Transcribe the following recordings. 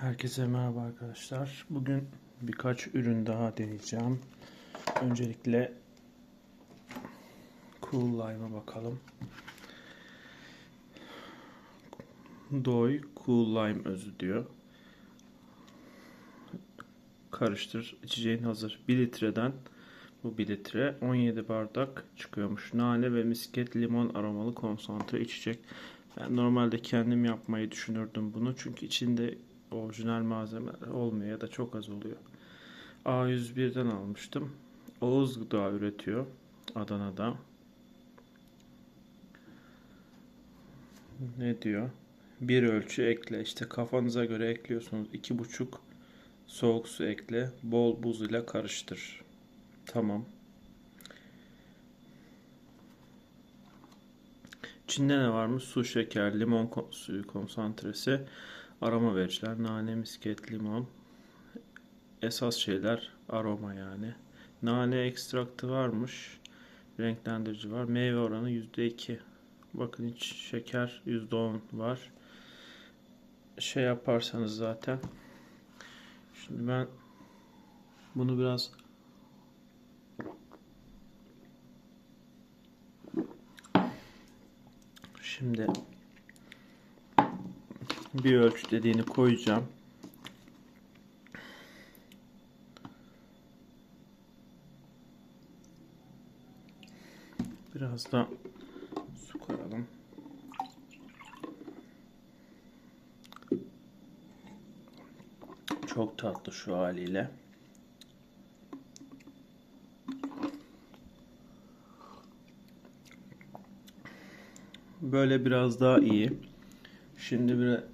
Herkese merhaba arkadaşlar. Bugün birkaç ürün daha deneyeceğim. Öncelikle Cool Lime'a bakalım. Doy Cool Lime özü diyor. Karıştır. İçeceğin hazır. 1 litreden bu 1 litre 17 bardak çıkıyormuş. Nane ve misket limon aromalı konsantre içecek. Ben normalde kendim yapmayı düşünürdüm bunu. Çünkü içinde orijinal malzemeler olmuyor ya da çok az oluyor. A101'den almıştım. Oğuz Gıda üretiyor Adana'da. Ne diyor? Bir ölçü ekle. İşte kafanıza göre ekliyorsunuz. iki buçuk soğuk su ekle. Bol buz ile karıştır. Tamam. İçinde ne varmış? Su, şeker, limon suyu konsantresi, aroma vericiler, nane, misket, limon. Esas şeyler aroma yani. Nane ekstraktı varmış. Renklendirici var. Meyve oranı %2. Bakın hiç şeker %10 var. Şey yaparsanız zaten. Şimdi ben bunu biraz Şimdi bir ölçü dediğini koyacağım. Biraz da su koyalım. Çok tatlı şu haliyle. Böyle biraz daha iyi. Şimdi bir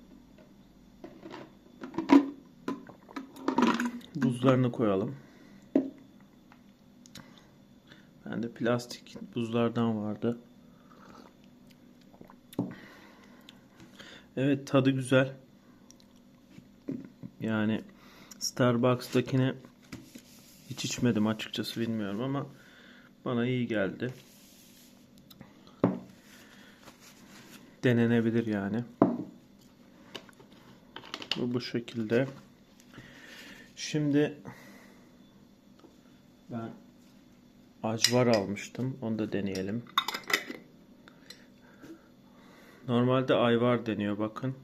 buzlarını koyalım. Bende plastik buzlardan vardı. Evet tadı güzel. Yani Starbucks'takine hiç içmedim açıkçası bilmiyorum ama bana iyi geldi. Denenebilir yani. Bu bu şekilde. Şimdi ben acvar almıştım. Onu da deneyelim. Normalde ayvar deniyor bakın.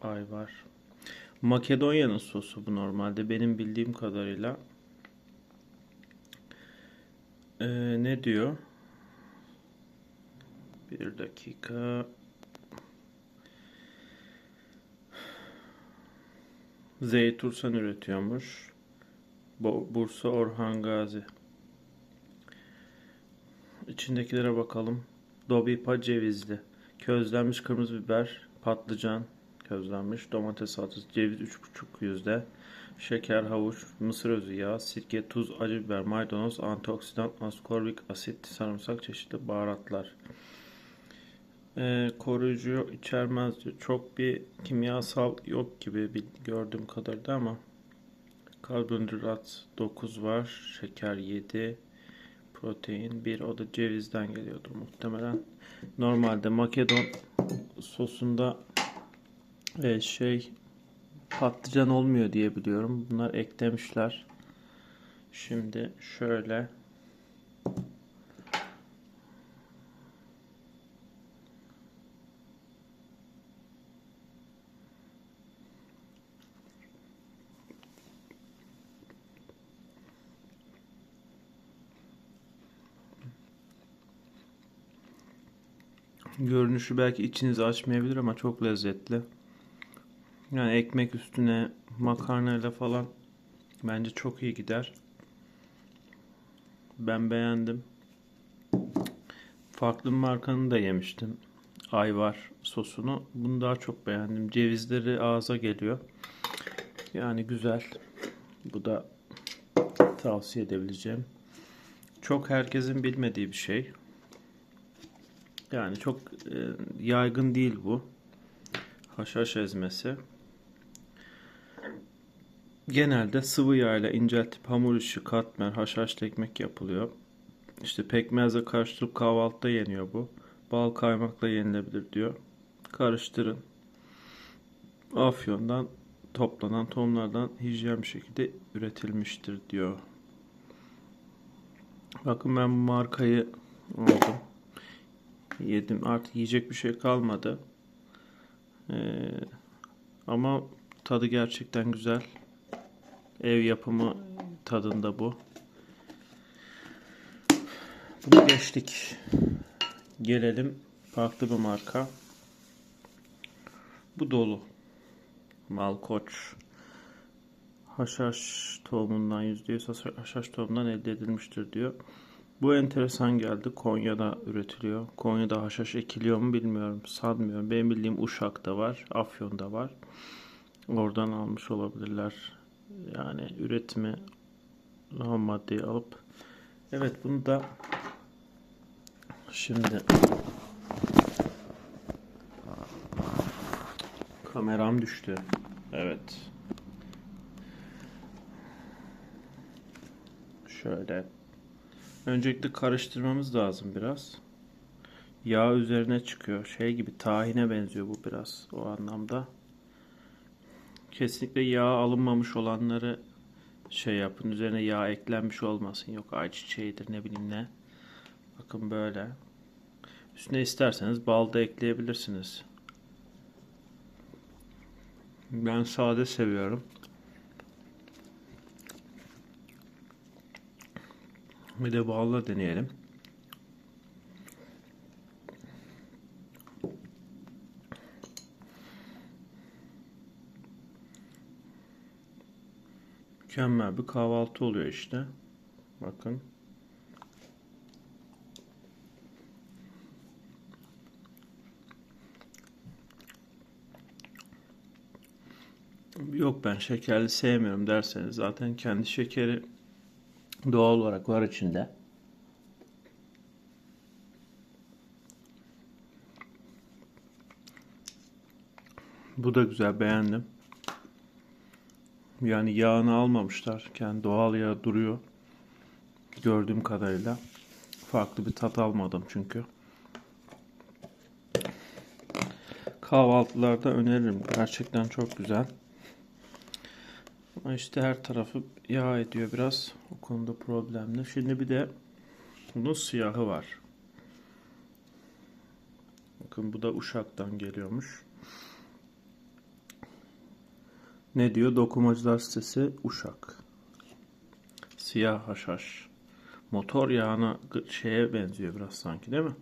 Ayvar. Makedonya'nın sosu bu normalde benim bildiğim kadarıyla. Ee, ne diyor? Bir dakika. Zeytursan üretiyormuş. Bo- Bursa Orhan Gazi. İçindekilere bakalım. Dobipa cevizli. Közlenmiş kırmızı biber, patlıcan közlenmiş, domates salçası, ceviz 3,5 yüzde, şeker, havuç, mısır özü yağı, sirke, tuz, acı biber, maydanoz, antioksidan, askorbik asit, sarımsak, çeşitli baharatlar. Ee, koruyucu içermez diyor. Çok bir kimyasal yok gibi bil- gördüğüm kadarıyla ama karbonhidrat 9 var, şeker 7, protein 1 o da cevizden geliyordur muhtemelen. Normalde Makedon sosunda e, şey patlıcan olmuyor diye biliyorum. Bunlar eklemişler. Şimdi şöyle görünüşü belki içinizi açmayabilir ama çok lezzetli. Yani ekmek üstüne makarnayla falan bence çok iyi gider. Ben beğendim. Farklı markanın da yemiştim. Ayvar sosunu. Bunu daha çok beğendim. Cevizleri ağza geliyor. Yani güzel. Bu da tavsiye edebileceğim. Çok herkesin bilmediği bir şey. Yani çok e, yaygın değil bu. Haşhaş ezmesi. Genelde sıvı yağ ile inceltip hamur işi, katmer, haşhaşlı ekmek yapılıyor. İşte pekmezle karıştırıp kahvaltıda yeniyor bu. Bal kaymakla yenilebilir diyor. karıştırın. Afyon'dan toplanan tohumlardan hijyen bir şekilde üretilmiştir diyor. Bakın ben bu markayı aldım. Yedim. Artık yiyecek bir şey kalmadı. Ee, ama tadı gerçekten güzel. Ev yapımı tadında bu. Bunu geçtik. Gelelim farklı bir marka. Bu dolu. Malkoç. Haşhaş tohumundan %100 haşhaş tohumundan elde edilmiştir diyor. Bu enteresan geldi. Konya'da üretiliyor. Konya'da haşhaş ekiliyor mu bilmiyorum. Sanmıyorum. Benim bildiğim Uşak'ta var. Afyon'da var. Oradan almış olabilirler. Yani üretimi ham maddeyi alıp Evet bunu da şimdi kameram düştü. Evet. Şöyle. Öncelikle karıştırmamız lazım biraz. Yağ üzerine çıkıyor. Şey gibi tahine benziyor bu biraz o anlamda. Kesinlikle yağ alınmamış olanları şey yapın. Üzerine yağ eklenmiş olmasın. Yok ayçiçeğidir ne bileyim ne. Bakın böyle. Üstüne isterseniz bal da ekleyebilirsiniz. Ben sade seviyorum. Bir de balla deneyelim. Mükemmel bir kahvaltı oluyor işte. Bakın. Yok ben şekerli sevmiyorum derseniz zaten kendi şekeri doğal olarak var içinde. Bu da güzel beğendim. Yani yağını almamışlar. Kendi doğal yağ duruyor. Gördüğüm kadarıyla. Farklı bir tat almadım çünkü. Kahvaltılarda öneririm. Gerçekten çok güzel. İşte her tarafı yağ ediyor biraz. O konuda problemli. Şimdi bir de bunun siyahı var. Bakın bu da Uşak'tan geliyormuş. Ne diyor? Dokumacılar sitesi Uşak. Siyah haşhaş. Motor yağına şeye benziyor biraz sanki değil mi?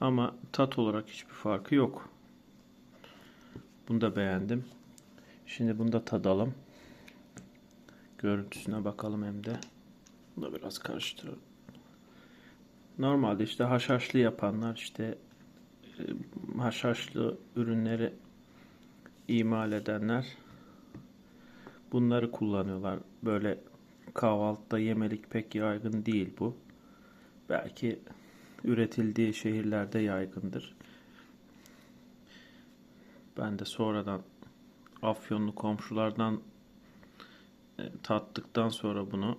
Ama tat olarak hiçbir farkı yok. Bunu da beğendim. Şimdi bunu da tadalım. Görüntüsüne bakalım hem de. Bunu da biraz karıştıralım. Normalde işte haşhaşlı yapanlar işte e, haşhaşlı ürünleri imal edenler bunları kullanıyorlar. Böyle kahvaltıda yemelik pek yaygın değil bu. Belki üretildiği şehirlerde yaygındır. Ben de sonradan Afyonlu komşulardan e, tattıktan sonra bunu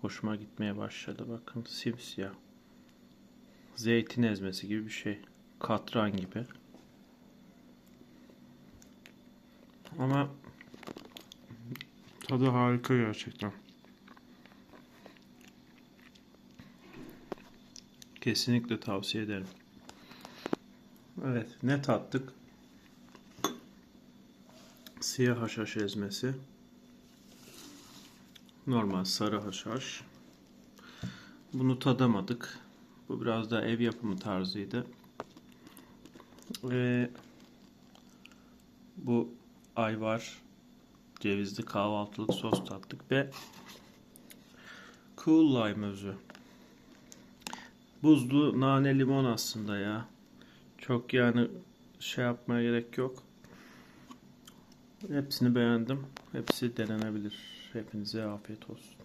hoşuma gitmeye başladı. Bakın simsiyah. Zeytin ezmesi gibi bir şey. Katran gibi. Ama tadı harika gerçekten. Kesinlikle tavsiye ederim. Evet, ne tattık? Siyah haşhaş ezmesi. Normal sarı haşhaş. Bunu tadamadık. Bu biraz da ev yapımı tarzıydı. Ve bu ayvar cevizli kahvaltılık sos tattık ve cool lime özü. Buzlu nane limon aslında ya. Çok yani şey yapmaya gerek yok. Hepsini beğendim. Hepsi denenebilir. Hepinize afiyet olsun.